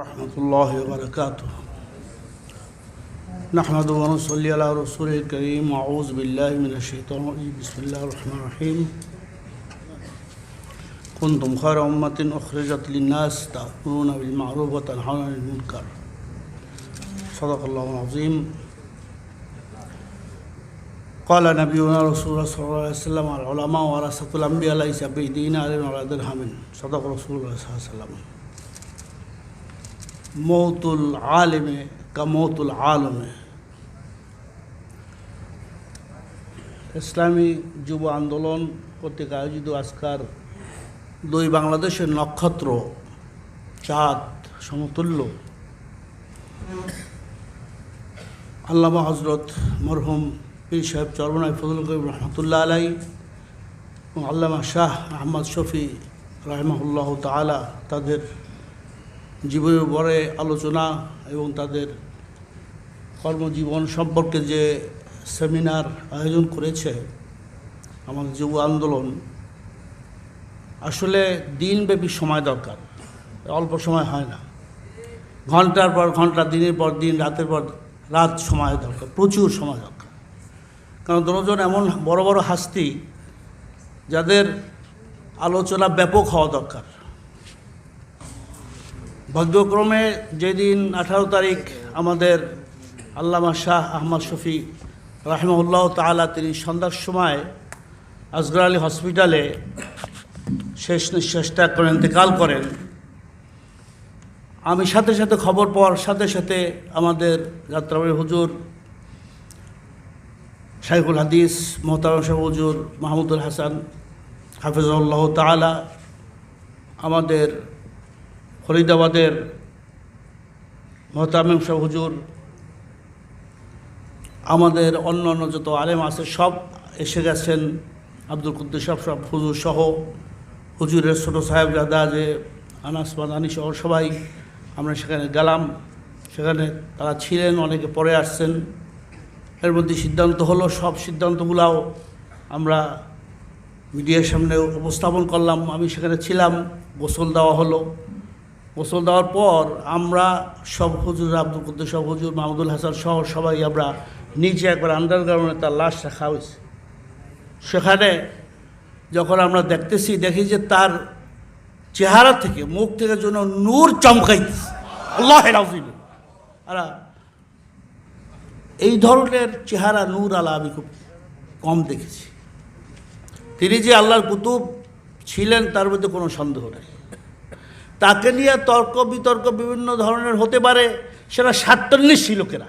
ورحمة الله وبركاته. نحمد ونصلي على رسوله الكريم. وأعوذ بالله من الشيطان الرجيم. بسم الله الرحمن الرحيم. كنتم خير أمة أخرجت للناس تأمرون بالمعروف وتنهون عن المنكر. صدق الله العظيم. قال نبينا رسول الله صلى الله عليه وسلم العلماء ورثة الأنبياء ليس بيدين علم ولا درهم. صدق رسول الله صلى الله عليه وسلم. মৌতুল আলেমে কা মৌতুল আলমে। ইসলামী যুব আন্দোলন কর্তৃক আয়োজিত আজকার দুই বাংলাদেশের নক্ষত্র, চাঁদ, সমতুল্য। আল্লামা হজরত মরহুম পীর সাহেব চরমনাই ফজল করিম রহমতুল্লাহ আলাই এবং আল্লামা শাহ আহমদ শফি রাহমাহুল্লাহ তালা তাদের জীবনের উপরে আলোচনা এবং তাদের কর্মজীবন সম্পর্কে যে সেমিনার আয়োজন করেছে আমাদের যুব আন্দোলন, আসলে দিনব্যাপী সময় দরকার। অল্প সময় হয় না। ঘণ্টার পর ঘণ্টা, দিনের পর দিন, রাতের পর রাত সময় দরকার, প্রচুর সময় দরকার। কারণ দুজন এমন বড় বড় হাস্তি, যাদের আলোচনা ব্যাপক হওয়া দরকার। ভাগ্যক্রমে যেদিন আঠারো তারিখ আমাদের আল্লামা শাহ আহমদ শফি রাহমউল্লাহ তালা তিনি সন্ধ্যার সময় আসগর আলী হসপিটালে শেষ নিঃশ্বাস ত্যাগ করে ইন্তেকাল করেন। আমি সাথে সাথে খবর পাওয়ার সাথে সাথে আমাদের যাত্রাবাড়ি হুজুর শাইখুল হাদিস, মোহতারাম শাহ হুজুর মাহমুদুল হাসান হাফিজুল্লাহ তালা আমাদের ফরিদাবাদের মহতামিম শাহ হুজুর, আমাদের অন্য অন্য যত আলেম আছে সব এসে গেছেন, আব্দুল কুদ্দুস সব সব হুজুর সহ হুজুরের ছোটো সাহেব দাদা যে আনাস মাদানি সহ সবাই আমরা সেখানে গেলাম। সেখানে তারা ছিলেন, অনেকে পরে আসছেন। এর মধ্যে সিদ্ধান্ত হলো, সব সিদ্ধান্তগুলাও আমরা মিডিয়ার সামনে উপস্থাপন করলাম। আমি সেখানে ছিলাম, গোসল দেওয়া হলো। গোসল দেওয়ার পর আমরা সব হুজুর, আব্দুল কুদ্দুস সব হুজুর, মাহমুদুল হাসান সহ সবাই আমরা নিচে একবার আন্ডারগ্রাউন্ডে তার লাশ রাখা হয়েছে। সেখানে যখন আমরা দেখতেছি, দেখি যে তার চেহারা থেকে, মুখ থেকে যেন নূর চমকাইতেছে। আল্লাহ এই ধরনের চেহারা নূর আলা আমি খুব কম দেখেছি। তিনি যে আল্লাহর কুতুব ছিলেন, তার মধ্যে কোনো সন্দেহ নেই। তাকে নিয়ে তর্ক বিতর্ক বিভিন্ন ধরনের হতে পারে, সেটা স্বার্থান্বেষী লোকেরা।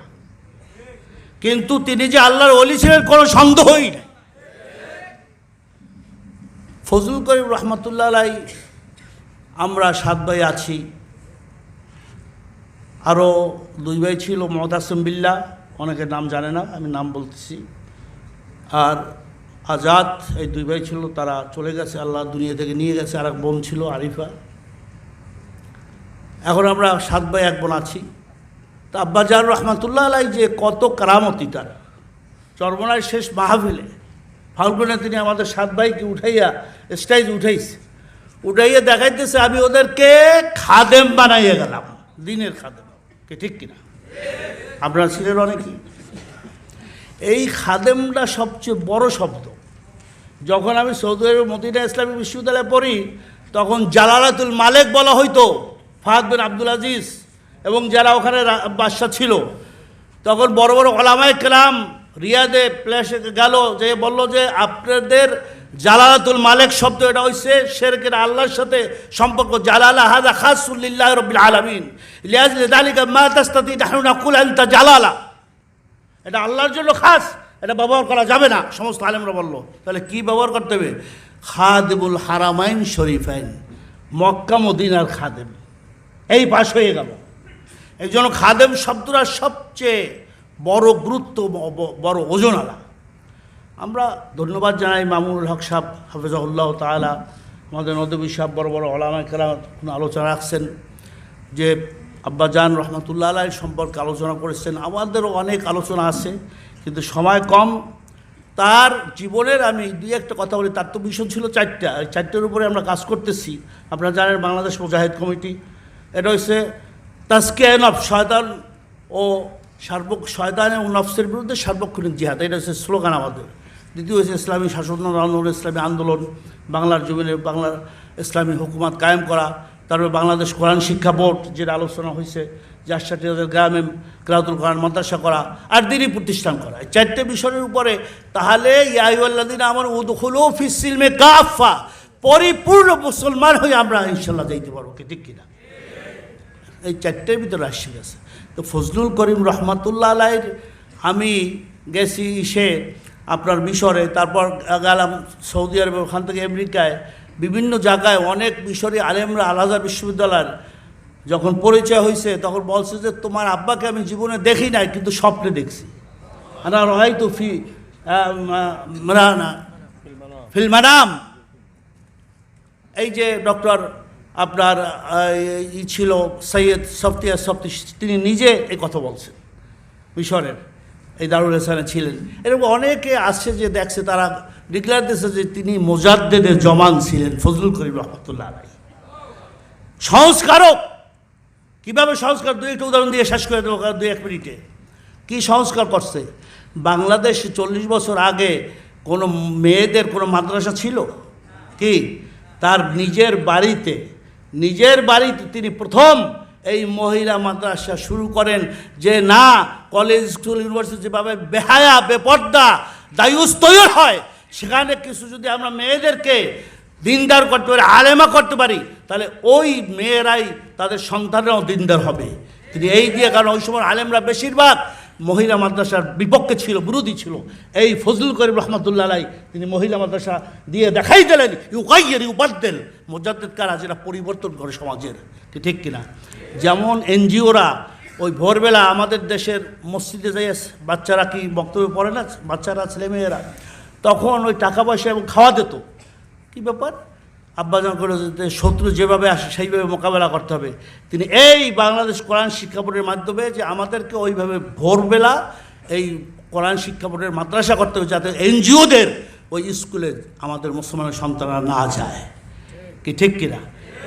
কিন্তু তিনি যে আল্লাহর অলি ছিলেন, কোনো সন্দেহই নেই। ফজল করিম রহমতুল্লাহ আলাই আমরা সাত ভাই আছি। আরও দুই ভাই ছিল মহতাসম বিল্লা, অনেকের নাম জানে না, আমি নাম বলতেছি। আর আজাদ, এই দুই ভাই ছিল, তারা চলে গেছে, আল্লাহ দুনিয়া থেকে নিয়ে গেছে আর এক বোন ছিল, আরিফা। এখন আমরা সাত ভাই এক বোন আছি। তা আব্বাজার রহমাতুল্লাহ আলাই যে কত কারামতি তার। চর্মনায় শেষ মাহফিলে ফাল্গুনে তিনি আমাদের সাত ভাইকে উঠাইয়া স্টাইজ উঠাইছে। উঠাইয়া দেখাইতেছে, আমি ওদেরকে খাদেম বানাইয়া গেলাম। দিনের খাদেম। কে ঠিক কিনা? আপনারা ছিলেন অনেকেই। এই খাদেমটা সবচেয়ে বড় শব্দ। যখন আমি সৌদি আরব মদিনা ইসলামী বিশ্ববিদ্যালয়ে পড়ি, তখন জালালাতুল মালেক বলা হইতো ফাহাদ বিন আব্দুল আজিজ এবং যারা ওখানে রা- বাদশা ছিল। তখন বড় বড় ওলামায় কেরাম রিয়াদে প্লেসে গেল, যে বলল যে, আপনাদের জালালাতুল মালেক শব্দ এটা হইছে, শেরকের আল্লাহর সাথে সম্পর্ক। জালালা হাদা খাসুল্লিল্লাহ রবিল আলমিন। লিয়াজ লিদালিকা মা তাস্তাতি নাহনু নাকুল আনতা জালালা। এটা আল্লাহর জন্য খাস, এটা ব্যবহার করা যাবে না, সমস্ত আলেমরা বলল। তাহলে কি ব্যবহার করতে হবে? খাদেবুল হারামাইন শরীফ শরীফাইন, মক্কা মদিনার খাদেম। এই পাশ হয়ে গেল। এই জন্য খাদেম শব্দটা সবচেয়ে বড় গুরুত্ব বড় ওজনালা। আমরা ধন্যবাদ জানাই মামুনুল হক সাহ হাফিজাউল্লাহ তালা আমাদের নদী সাহ বড় বড় ওলামায় কেরা আলোচনা রাখছেন যে আব্বাজান রহমতুল্লাহ আলাই সম্পর্কে আলোচনা করেছেন। আমাদেরও অনেক আলোচনা আছে, কিন্তু সময় কম। তার জীবনের আমি দুই একটা কথা বলি, তার তো মিশন ছিল চারটা, চারটের উপরে আমরা কাজ করতেছি। আপনারা জানেন বাংলাদেশ মুজাহিদ কমিটি এটা হচ্ছে তাস্কিয়া নফ শয়তান ও সার্বক, শয়তান এবং নফসের বিরুদ্ধে সার্বক্ষণিক জিহাদ। এটা হচ্ছে স্লোগান আমাদের। দ্বিতীয় হচ্ছে ইসলামী শাসন আন্দোলন ইসলামী আন্দোলন, বাংলার জমিনে বাংলার ইসলামী হুকুমাত কায়েম করা, তারপরে বাংলাদেশ কোরআন শিক্ষা বোর্ড, যেটা আলোচনা হয়েছে যার সাথে ওদের গ্রামে ক্রাতুল কোরআন মাদ্রাসা করা, আর দিনই প্রতিষ্ঠান করা। চারটে বিষয়ের উপরে তাহলে ইয়াইউল্লাদিন আমার উদখুলো ফিসিলমে কাফা পরিপূর্ণ মুসলমান হয়ে আমরা ইনশাল্লাহ যাইতে পারব, কি ঠিক কিনা? এই চারটের ভিতরে আসছে গেছে। তো ফজলুল করিম রহমাতুল্লাহ আলাইর আমি গেছি সে আপনার মিশরে, তারপর গেলাম সৌদি আরবে, ওখান থেকে আমেরিকায়। বিভিন্ন জায়গায় অনেক মিশরি আলেমরা আলাদা বিশ্ববিদ্যালয়ের যখন পরিচয় হয়েছে তখন বলছে যে, তোমার আব্বাকে আমি জীবনে দেখি নাই, কিন্তু স্বপ্নে দেখছি। আনা রহাই তো ফি ফিল্মানাম এই যে ডক্টর আপনার ই ছিল সৈয়দ সফতিয়া সফতি, তিনি নিজে এই কথা বলছেন, মিশরের, এই দারুল হাসানে ছিলেন। এরকম অনেকে আসছে যে দেখছে, তারা ডিক্লেয়ার দিয়েছে যে তিনি মোজাদ্দেদের জমান ছিলেন, ফজলুল করিম রহমতুল্লাহ আলাই সংস্কারক! কীভাবে সংস্কার? দুই একটা উদাহরণ দিয়ে শেষ করে দেবো দুই এক মিনিটে। কী সংস্কার করছে? বাংলাদেশ চল্লিশ বছর আগে কোনো মেয়েদের কোনো মাদ্রাসা ছিল? কি? তার নিজের বাড়িতে নিজের বাড়িতে তিনি প্রথম এই মহিলা মাদ্রাসা শুরু করেন যে না কলেজ স্কুল ইউনিভার্সিটি যেভাবে বেহায়া, বেপর্দা দায়ুস তৈরি হয়, সেখানে কিছু যদি আমরা মেয়েদেরকে দিনদার করতে পারি, আলেমা করতে পারি, তাহলে ওই মেয়েরাই তাদের সন্তানরাও দিনদার হবে। তিনি এই দিয়ে, কারণ ওই সময় আলেমরা বেশিরভাগ মহিলা মাদ্রাসার বিপক্ষে ছিল, বিরোধী ছিল। এই ফজলুল করিম রহমতুল্লাহ আলাই তিনি মহিলা মাদ্রাসা দিয়ে দেখাই দিলেন ইউকাইয়ের উপাদ্দেল মোজাদ্দেদ কারা, যেটা পরিবর্তন করে সমাজের। ঠিক কিনা? যেমন এনজিওরা ওই ভোরবেলা আমাদের দেশের মসজিদে যাই বাচ্চারা কি বক্তব্য পড়ে না? বাচ্চারা, ছেলেমেয়েরা, তখন ওই টাকা পয়সা এবং খাওয়া দিত। কি ব্যাপার? আব্বাজান করে শত্রু যেভাবে আসে, সেইভাবে মোকাবেলা করতে হবে। তিনি এই বাংলাদেশ কোরআন শিক্ষা বোর্ডের মাধ্যমে যে আমাদেরকে ওইভাবে ভোরবেলা এই কোরআন শিক্ষা বোর্ডের মাদ্রাসা করতে হবে, যাতে এনজিওদের ওই স্কুলে আমাদের মুসলমানের সন্তানরা না যায়। কি ঠিক কিনা?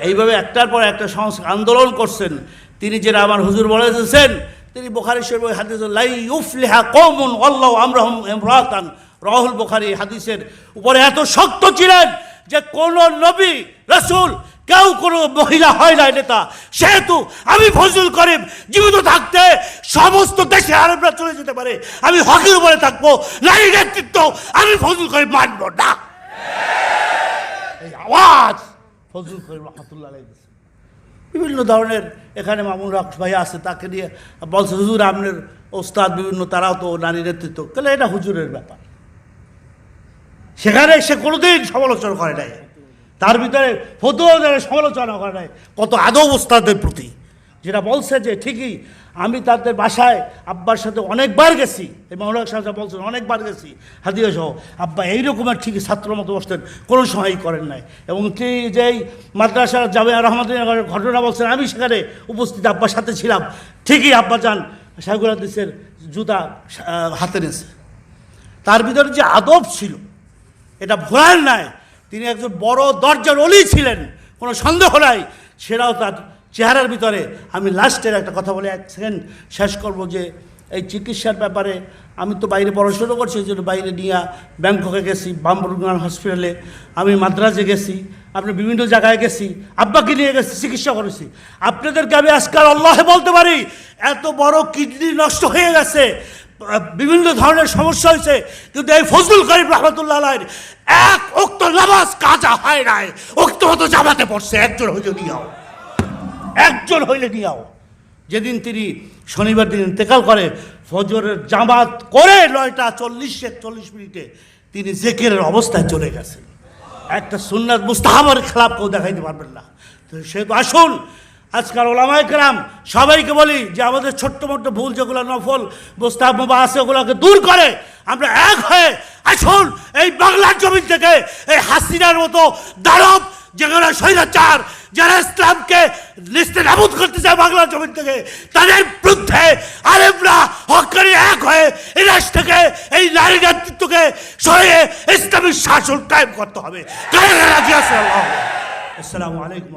এইভাবে একটার পর একটা সংস্কার আন্দোলন করছেন। তিনি যেটা আমার হুজুর বলে দিয়েছেন, তিনি বোখারি শরীফ হাদিস লাই ইউফলিহা কৌমুন আল্লাহ আমরাহম রাহুল বোখারি হাদিসের উপরে এত শক্ত ছিলেন যে কোন নবী, রসুল, কেউ কোনো মহিলা হয় না নেতা। সেহেতু আমি ফজল করিম জীবিত থাকতে সমস্ত দেশে আরবরা চলে যেতে পারে। আমি হকের উপরে থাকব, নারী নেতৃত্ব আমি ফজল করিম মানব না। এই আওয়াজ ফজল করিম রহমতুল্লাহ বিভিন্ন ধরনের এখানে মামুন হক ভাই আছে, তাকে নিয়ে বলছে, হুজুর, আপনার ওস্তাদ বিভিন্ন, তারাও তো নারী নেতৃত্ব। তাহলে এটা হুজুরের ব্যাপার। সেখানে সে কোনোদিন সমালোচনা করে নাই। তার ভিতরে ফতুয়া দেওয়ার সমালোচনা করে নাই। কত আদব ওস্তাদের প্রতি। যেটা বলছে যে ঠিকই, আমি তাদের বাসায় আব্বার সাথে অনেকবার গেছি। এই মৌলাক সাহেব বলছেন, অনেকবার গেছি। হাদিয়া সহ। আব্বা এইরকমের ঠিকই ছাত্র মতো বসতেন, কোনো সময়ই করেন নাই। এবং তিনি যেই মাদ্রাসা যাবে রহমতুল্লাহ ঘটনা বলছেন, আমি সেখানে উপস্থিত আব্বার সাথে ছিলাম। ঠিকই আব্বা যান, শাহুল হাদিসের জুতা হাতে নিয়েছে। তার ভিতরে যে আদব ছিল এটা ভোলার নাই। তিনি একজন বড় দরজার অলি ছিলেন, কোনো সন্দেহ নাই। সেটাও তার চেহারার ভিতরে। আমি লাস্টের একটা কথা বলে এক সেকেন্ড শেষ করব যে, এই চিকিৎসার ব্যাপারে আমি তো বাইরে পড়াশোনা করছি এই জন্য বাইরে নিয়ে ব্যাংককে গেছি বামবরুগান হসপিটালে। আমি মাদ্রাজে গেছি, আপনি বিভিন্ন জায়গায় গেছি, আব্বাকে নিয়ে গেছি, চিকিৎসা করেছি। আপনাদেরকে আমি আজকাল আল্লাহে বলতে পারি, এত বড় কিডনি নষ্ট হয়ে গেছে। বিভিন্ন ধরনের সমস্যা হয়েছে, কিন্তু এই ফজলুল করিম রহমতুল্লাহ এক উক্ত নামাজ কাজা হয় নাই উক্ত মতো জামাতে পড়ছে, একজন হইলে নিয়াও। একজন হইলে নিয়াও। যেদিন তিনি শনিবার দিন ইন্তেকাল করে, ফজরের জামাত করে নয়টা চল্লিশ, একচল্লিশ মিনিটে তিনি জেকেরের অবস্থায় চলে গেছেন। একটা সুন্নাত মুস্তাহাবার খেলাপ কেউ দেখাইতে পারবেন না। তো সেহেতু আসুন আজকাল ওলামায় কেরাম সবাইকে বলি যে আমাদের ছোট্ট মোট্ট ভুল যেগুলো নফল, মোস্তাহাব মোবা আছে ওগুলোকে দূর করে আমরা এক হয়ে আসুন এই বাংলার জমি থেকে এই হাসিনার মতো দানব যেগুলো স্বৈরাচার, যারা ইসলামকে লিস্টে নাবুদ করতে চায় বাংলার জমি থেকে, তাদের বিরুদ্ধে আরেমরা হকারি এক হয়ে এই থেকে এই নারী নেতৃত্বকে সরিয়ে ইসলামী শাসন কায়েম করতে হবে। আসসালামু আলাইকুম